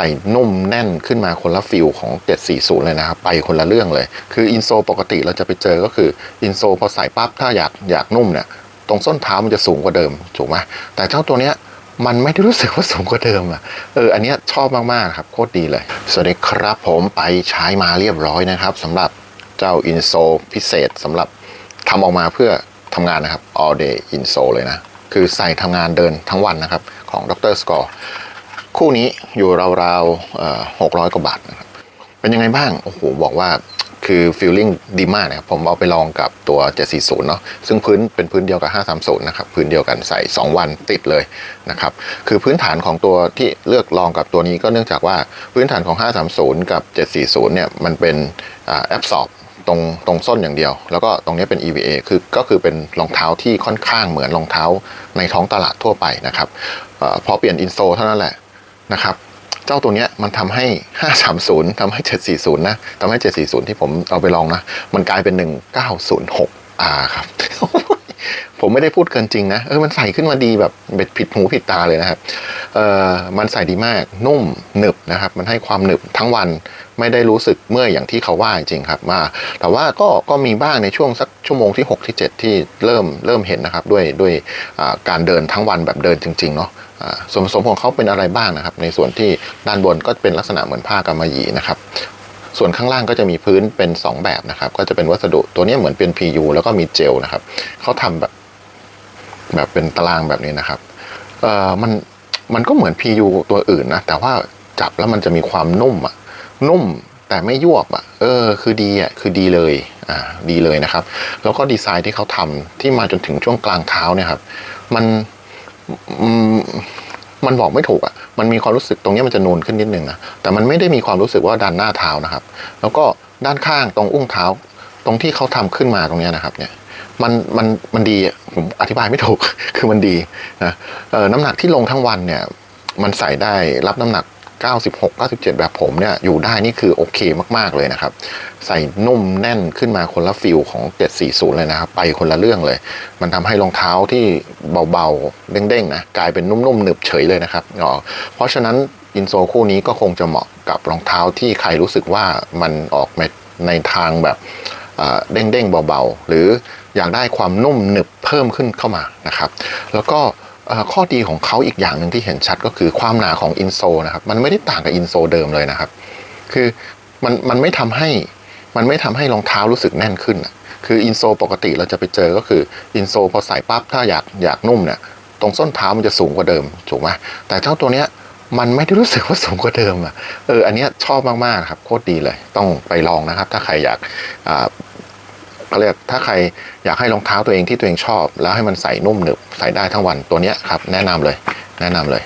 ใส่นุ่มแน่นขึ้นมาคนละฟิลของ 740 เลยนะครับ ไปคนละเรื่องเลย คืออินโซปกติเราจะไปเจอก็คืออินโซพอใส่ปั๊บถ้าอยากอยากนุ่มเนี่ยตรงส้นเท้ามันจะสูงกว่าเดิมถูกไหมแต่เจ้าตัวเนี้ยมันไม่ได้รู้สึกว่าสูงกว่าเดิมอะ เออ อันเนี้ยชอบมาก ๆ ครับ โคตรดีเลย สวัสดีครับผมไปใช้มาเรียบร้อยนะครับสำหรับเจ้าอินโซพิเศษสำหรับทำออกมาเพื่อทำงานนะครับ all day in s o เลยนะ คือใส่ทำงานเดินทั้งวันนะครับ ของดรสกอร์ คู่นี้อยู่ราวๆหกร้อยกว่าบาทนะครับ เป็นยังไงบ้าง โอ้โห บอกว่าคือฟีลลิ่งดีมากนะครับ ผมเอาไปลองกับตัว 740 เนาะซึ่งพื้นเป็นพื้นเดียวกับ 530 นะครับ พื้นเดียวกันใส่ 2 วันติดเลยนะครับ คือพื้นฐานของตัวที่เลือกลองกับตัวนี้ก็เนื่องจากว่าพื้นฐานของ 530 กับ 740 เนี่ย มันเป็นแอปสอบตรงตรงส้นอย่างเดียว แล้วก็ตรงนี้เป็น EVA คือก็คือเป็นรองเท้าที่ค่อนข้างเหมือนรองเท้าในท้องตลาดทั่วไปนะครับเออพอเปลี่ยนอินโซเท่านั้นแหละ นะครับ เจ้าตัวเนี้ยมันทำให้ 530ทำให้ 740 นะทำให้ 740 ที่ผมเอาไปลองนะ มันกลายเป็น 1906R ครับ ผมไม่ได้พูดเกินจริงนะเออมันใส่ขึ้นมาดีแบบเบ็ดผิดหูผิดตาเลยนะครับเออมันใส่ดีมากนุ่มหนึบนะครับ มันให้ความหนึบทั้งวันไม่ได้รู้สึกเมื่อยอย่างที่เขาว่าจริงครับมาแต่ว่าก็ก็มีบ้างในช่วงสักชั่วโมงที่ 6 ที่ 7 ที่เริ่มเริ่มเห็นนะครับ ด้วยด้วยการเดินทั้งวันแบบเดินจริงๆเนาะส่วนผสมของเขาเป็นอะไรบ้างนะครับ ในส่วนที่ด้านบนก็เป็นลักษณะเหมือนผ้ากำมะหยี่นะครับส่วนข้างล่างก็จะมีพื้นเป็น 2 แบบนะครับ ก็จะเป็นวัสดุตัวนี้เหมือนเป็น PU แล้วก็มีเจลนะครับเขาทำแบบ แบบเป็นตารางแบบนี้นะครับเอ่อมันมันก็เหมือน PU ตัวอื่นนะ แต่ว่าจับแล้วมันจะมีความนุ่มอะนุ่มแต่ไม่ยวบอะเออ คือดีอะคือดีเลยอ่าดีเลยนะครับ แล้วก็ดีไซน์ที่เขาทำที่มาจนถึงช่วงกลางเท้าเนี่ยครับ มันมมันบอกไม่ถูกอะมันมีความรู้สึกตรงเนี้ยมันจะนูนขึ้นนิดนึงนะแต่มันไม่ได้มีความรู้สึกว่าดันหน้าเท้านะครับ แล้วก็ด้านข้างตรงอุ้งเท้า ตรงที่เขาทำขึ้นมาตรงเนี้ยนะครับ เนี่ย มันมันมันดีผมอธิบายไม่ถูก คือมันดีนะเออน้ำหนักที่ลงทั้งวันเนี่ย มันใส่ได้รับน้ำหนัก 96 97 แบบผมเนี่ยอยู่ได้นี่คือโอเคมากๆเลยนะครับ ใส่นุ่มแน่นขึ้นมาคนละฟิลของ 740 เลยนะครับ ไปคนละเรื่องเลย มันทำให้รองเท้าที่เบาๆ เด้งๆนะกลายเป็นนุ่มๆหนึบเฉยเลยนะครับอ๋อเพราะฉะนั้นอินโซคู่นี้ก็คงจะเหมาะกับรองเท้าที่ใครรู้สึกว่ามันออกในทางแบบ เอ่อเด้งๆเบาๆ หรืออยากได้ความนุ่มหนึบเพิ่มขึ้นเข้ามานะครับ แล้วก็ข้อดีของเขาอีกอย่างหนึ่งที่เห็นชัดก็คือความหนาของอินโซนะครับ มันไม่ได้ต่างกับอินโซเดิมเลยนะครับ คือมันมันไม่ทำให้มันไม่ทำให้รองเท้ารู้สึกแน่นขึ้น คืออินโซปกติเราจะไปเจอก็คืออินโซพอใส่ปั๊บถ้าอยากอยากนุ่มเนี่ยตรงส้นเท้ามันจะสูงกว่าเดิมถูกไหมแต่เจ้าตัวเนี้ย มันไม่ได้รู้สึกว่าสูงกว่าเดิมอะเอออันเนี้ยชอบมากๆครับโคตรดีเลย ต้องไปลองนะครับ ถ้าใครอยากอ่าเขาเรียกถ้าใครอยากให้รองเท้าตัวเองที่ตัวเองชอบ แล้วให้มันใส่นุ่มหนึบใส่ได้ทั้งวันตัวเนี้ยครับ แนะนำเลย แนะนำเลย